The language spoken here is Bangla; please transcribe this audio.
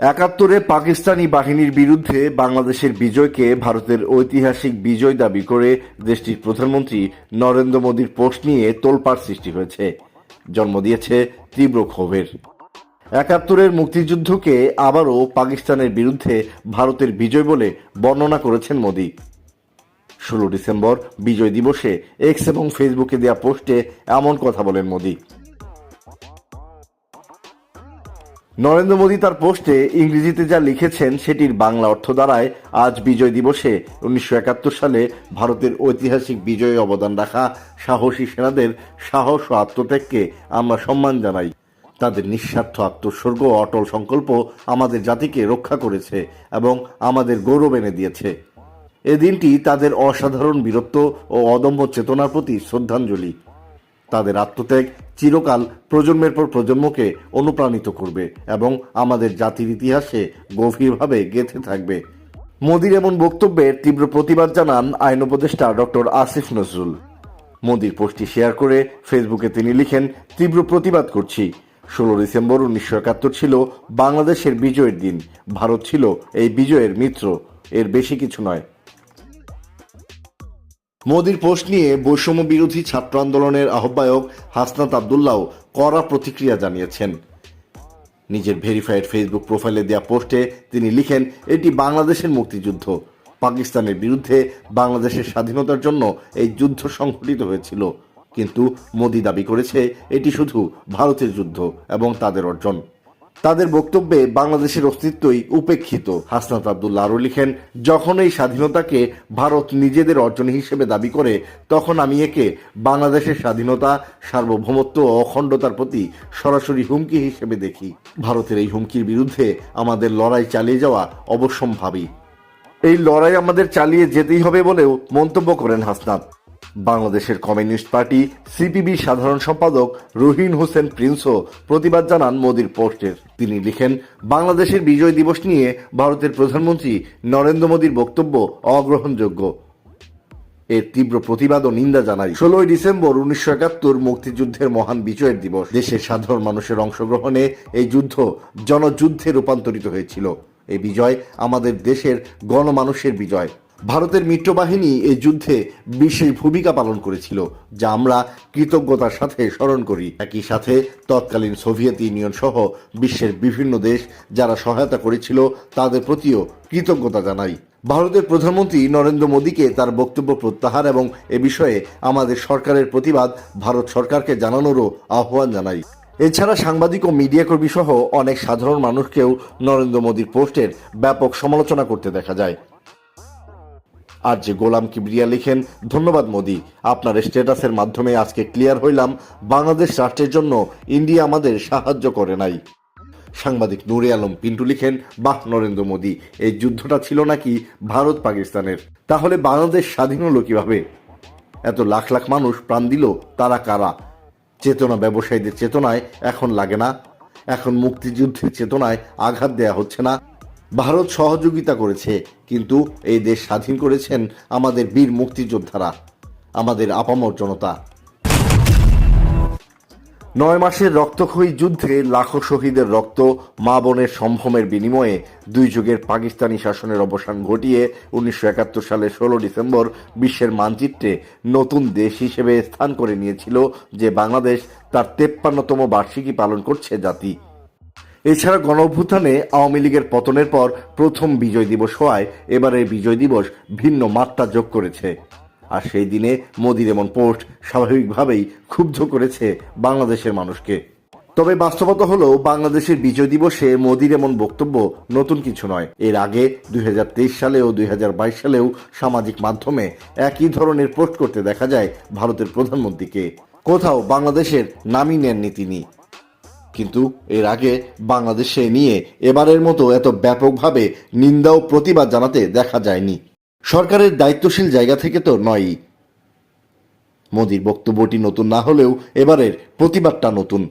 একাত্তরে পাকিস্তানি বাহিনীর বিরুদ্ধে বাংলাদেশের বিজয়কে ভারতের ঐতিহাসিক বিজয় দাবি করে দেশটির প্রধানমন্ত্রী নরেন্দ্র মোদীর পোস্ট নিয়ে তোলপাড় সৃষ্টি হয়েছে। জন্ম দিয়েছে তীব্র ক্ষোভের। একাত্তরের মুক্তিযুদ্ধকে আবারও পাকিস্তানের বিরুদ্ধে ভারতের বিজয় বলে বর্ণনা করেছেন মোদী। ষোলো ডিসেম্বর বিজয় দিবসে এক্স এবং ফেসবুকে দেয়া পোস্টে এমন কথা বলেন মোদী। নরেন্দ্র মোদী তার পোস্টে ইংরেজিতে যা লিখেছেন সেটির বাংলা অর্থ দাঁড়ায় আজ বিজয় দিবসে উনিশশো একাত্তর সালে ভারতের ঐতিহাসিক বিজয়ে অবদান রাখা সাহসী সেনাদের সাহস ও আত্মত্যাগকে আমরা সম্মান জানাই। তাদের নিঃস্বার্থ আত্মস্বর্গ অটল সংকল্প আমাদের জাতিকে রক্ষা করেছে এবং আমাদের গৌরব এনে দিয়েছে। এ দিনটি তাদের অসাধারণ বীরত্ব ও অদম্য চেতনার প্রতি শ্রদ্ধাঞ্জলি। তাদের আত্মত্যাগ চিরকাল প্রজন্মের পর প্রজন্মকে অনুপ্রাণিত করবে এবং আমাদের জাতির ইতিহাসে গভীরভাবে গেঁথে থাকবে। মোদির এমন বক্তব্যের তীব্র প্রতিবাদ জানান আইন উপদেষ্টা ডক্টর আসিফ নজরুল। মোদির পোস্টটি শেয়ার করে ফেসবুকে তিনি লিখেন, তীব্র প্রতিবাদ করছি। ষোলো ডিসেম্বর উনিশশো একাত্তর ছিল বাংলাদেশের বিজয়ের দিন। ভারত ছিল এই বিজয়ের মিত্র। এর বেশি কিছু নয়। মোদির পোস্ট নিয়ে বৈষম্য বিরোধী ছাত্র আন্দোলনের আহ্বায়ক হাসনাত আবদুল্লাও কড়া প্রতিক্রিয়া জানিয়েছেন। নিজের ভেরিফাইড ফেসবুক প্রোফাইলে দেওয়া পোস্টে তিনি লিখেন, এটি বাংলাদেশের মুক্তিযুদ্ধ। পাকিস্তানের বিরুদ্ধে বাংলাদেশের স্বাধীনতার জন্য এই যুদ্ধ সংঘটিত হয়েছিল। কিন্তু মোদি দাবি করেছে, এটি শুধু ভারতের যুদ্ধ এবং তাদের অর্জন। তাদের বক্তব্যে বাংলাদেশের অস্তিত্বই উপেক্ষিত। হাসনাত আবদুল্লা আরও লিখেন, যখন এই স্বাধীনতাকে ভারত নিজেদের অর্জন হিসেবে দাবি করে, তখন আমি একে বাংলাদেশের স্বাধীনতা, সার্বভৌমত্ব ও অখণ্ডতার প্রতি সরাসরি হুমকি হিসেবে দেখি। ভারতের এই হুমকির বিরুদ্ধে আমাদের লড়াই চালিয়ে যাওয়া অবশ্যম্ভাবী। এই লড়াই আমাদের চালিয়ে যেতেই হবে বলেও মন্তব্য করেন হাসনাত। বাংলাদেশের কমিউনিস্ট পার্টি সিপিবি সাধারণ সম্পাদক রুহিন হোসেন প্রিন্সও প্রতিবাদ জানান মোদীর পোস্টের। তিনি লিখেন, বাংলাদেশের বিজয় দিবস নিয়ে ভারতের প্রধানমন্ত্রী নরেন্দ্র মোদীর বক্তব্য অগ্রহণযোগ্য। এর তীব্র প্রতিবাদ ও নিন্দা জানাই। ষোলোই ডিসেম্বর উনিশশো একাত্তর মুক্তিযুদ্ধের মহান বিজয়ের দিবস। দেশের সাধারণ মানুষের অংশগ্রহণে এই যুদ্ধ জনযুদ্ধে রূপান্তরিত হয়েছিল। এই বিজয় আমাদের দেশের গণমানুষের বিজয়। ভারতের মিত্রবাহিনী এই যুদ্ধে বিশেষ ভূমিকা পালন করেছিল, যা আমরা কৃতজ্ঞতার সাথে স্মরণ করি। একই সাথে তৎকালীন সোভিয়েত ইউনিয়ন সহ বিশ্বের বিভিন্ন দেশ যারা সহায়তা করেছিল, তাদের প্রতিও কৃতজ্ঞতা জানাই। ভারতের প্রধানমন্ত্রী নরেন্দ্র মোদীকে তার বক্তব্য প্রত্যাহার এবং এ বিষয়ে আমাদের সরকারের প্রতিবাদ ভারত সরকারকে জানানোরও আহ্বান জানাই। এছাড়া সাংবাদিক ও মিডিয়া কর্মী সহ অনেক সাধারণ মানুষকেও নরেন্দ্র মোদীর পোস্টের ব্যাপক সমালোচনা করতে দেখা যায়। আর যে গোলাম কিবরিয়া লিখেন, ধন্যবাদ মোদি, আপনার স্ট্যাটাসের মাধ্যমে আজকে ক্লিয়ার হইলাম। বাংলাদেশ রাষ্ট্রের জন্য ইন্ডিয়া আমাদের সাহায্য করে নাই। সাংবাদিক নুরে আলম পিন্টু লিখেন, বাহ, নরেন্দ্র মোদী, এই যুদ্ধটা ছিল নাকি ভারত পাকিস্তানের? তাহলে বাংলাদেশ স্বাধীন হলো কীভাবে? এত লাখ লাখ মানুষ প্রাণ দিল, তারা কারা? চেতনা ব্যবসায়ীদের চেতনায় এখন লাগে না। এখন মুক্তিযুদ্ধের চেতনায় আঘাত দেয়া হচ্ছে না। ভারত সহযোগিতা করেছে, কিন্তু এই দেশ স্বাধীন করেছেন আমাদের বীর মুক্তিযোদ্ধারা, আমাদের আপামর জনতা। নয় মাসের রক্তক্ষয়ী যুদ্ধে লাখো শহীদের রক্ত, মা বোনের সম্ভ্রমের বিনিময়ে দুই যুগের পাকিস্তানি শাসনের অবসান ঘটিয়ে উনিশশো একাত্তর সালের ষোলো ডিসেম্বর বিশ্বের মানচিত্রে নতুন দেশ হিসেবে স্থান করে নিয়েছিল যে বাংলাদেশ, তার তেপ্পান্নতম বার্ষিকী পালন করছে জাতি। এছাড়া গণ অভ্যুত্থানে আওয়ামী লীগের পতনের পর প্রথম বিজয় দিবস হওয়ায় এবারের বিজয় দিবস ভিন্ন মাত্রা যোগ করেছে। আর সেই দিনে মোদির এমন পোস্ট স্বাভাবিকভাবেই ক্ষুব্ধ করেছে বাংলাদেশের মানুষকে। তবে বাস্তবতা হলো, বাংলাদেশের বিজয় দিবসে মোদির এমন বক্তব্য নতুন কিছু নয়। এর আগে দুই হাজার তেইশ সালে ও দুই হাজার বাইশ সালেও সামাজিক মাধ্যমে একই ধরনের পোস্ট করতে দেখা যায় ভারতের প্রধানমন্ত্রীকে। কোথাও বাংলাদেশের নামই নেননি তিনি। কিন্তু এর আগে বাংলাদেশে নিয়ে এবারের মতো এত ব্যাপকভাবে নিন্দা ও প্রতিবাদ জানাতে দেখা যায়নি। সরকারের দায়িত্বশীল জায়গা থেকে তো নয়ই। মোদির বক্তব্যটি নতুন না হলেও এবারের প্রতিবাদটা নতুন।